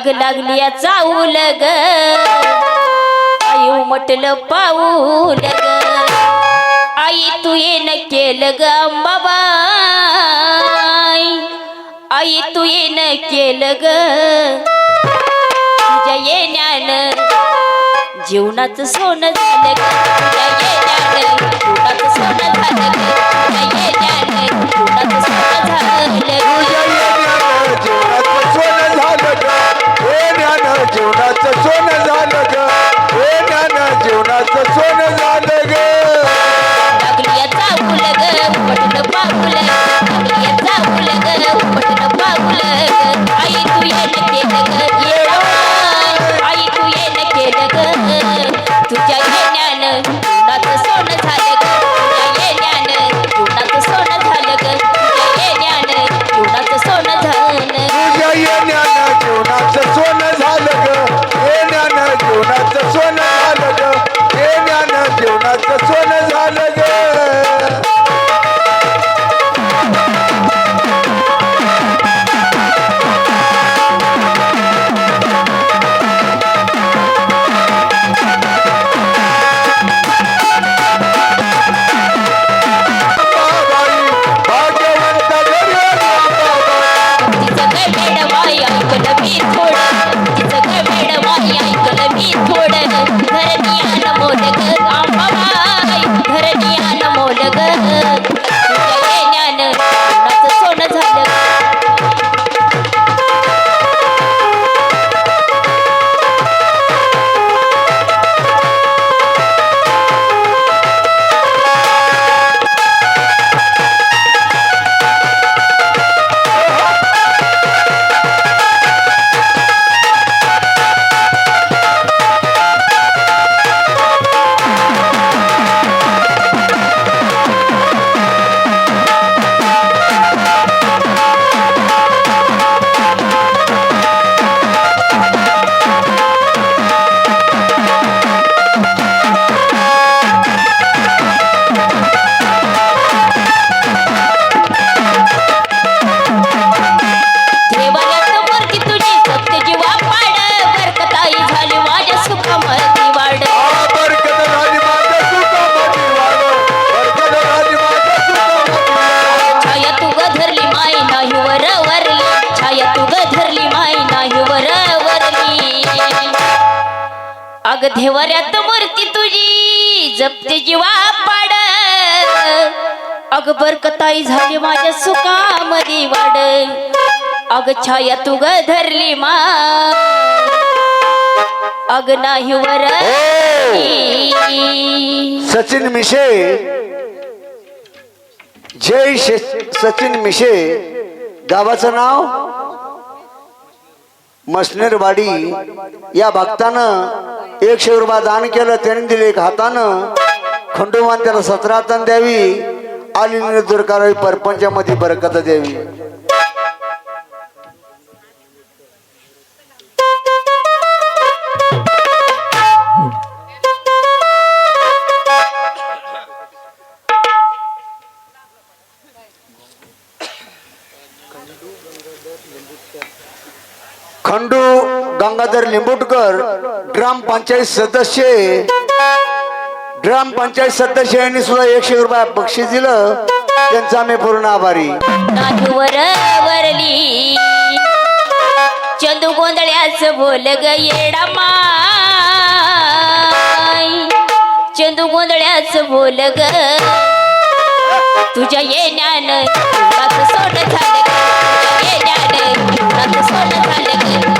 आग लागली या चाऊल ग आई म्हटलं पाऊल ग आई तू येन केलं ग अंबाबाई. आई तू येन केलं ग. तुझ्या येण्यानं जीवनाचं सोनं झालं ग. तुझ्या येण्यानं जीवनाचं सोनं झालं ग. तुझ्या येण्यानं जीवनाचं सोनं झालं जीवनाचं सोनं झालं ग. हे ज्ञान जीवनाचं सोनं झालं ग. वऱ्यात मूर्ती तुझी जपते जीवा पाड. अग बरकताई झाली माझ्या सुखामध्ये वाड अग छाया तू ग धरली मा. अग नाही वर. हो! सचिन मिशे. जय श- सचिन मिशे. गावाचं नाव? मसनेरवाडी. या भक्तानं एकशे रुपये दान केलं त्याने दिले एक हातानं. खंडोबान त्याला सतरा तन द्यावी. आली दूर करावी परपंचामध्ये बरकत द्यावी. खंडू गंगाधर लिंबुटकर ग्रामपंचायत सदस्य. ग्रामपंचायत सदस्य यांनी सुद्धा एकशे रुपये बक्षीस दिलं. त्यांचा आम्ही पूर्ण आभारी. वरली चंदू गोंधळ्याच बोल ग येडा माय चंदू गोंधळ्याच बोल ग. तुझ्या येण्यान जीवनाचं सोनं झालं येण्यान तुझ्या सोनं झालं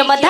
ಯಮದ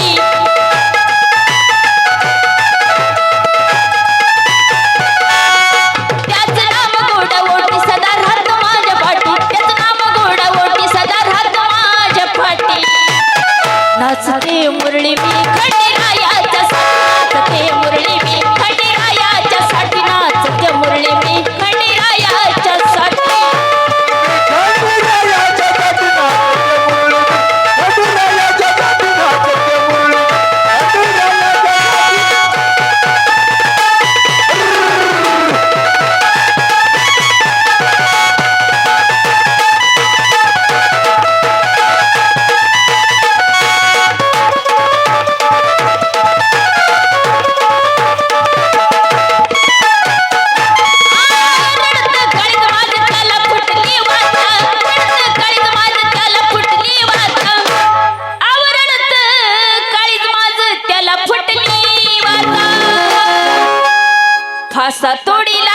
सा तोड़ीला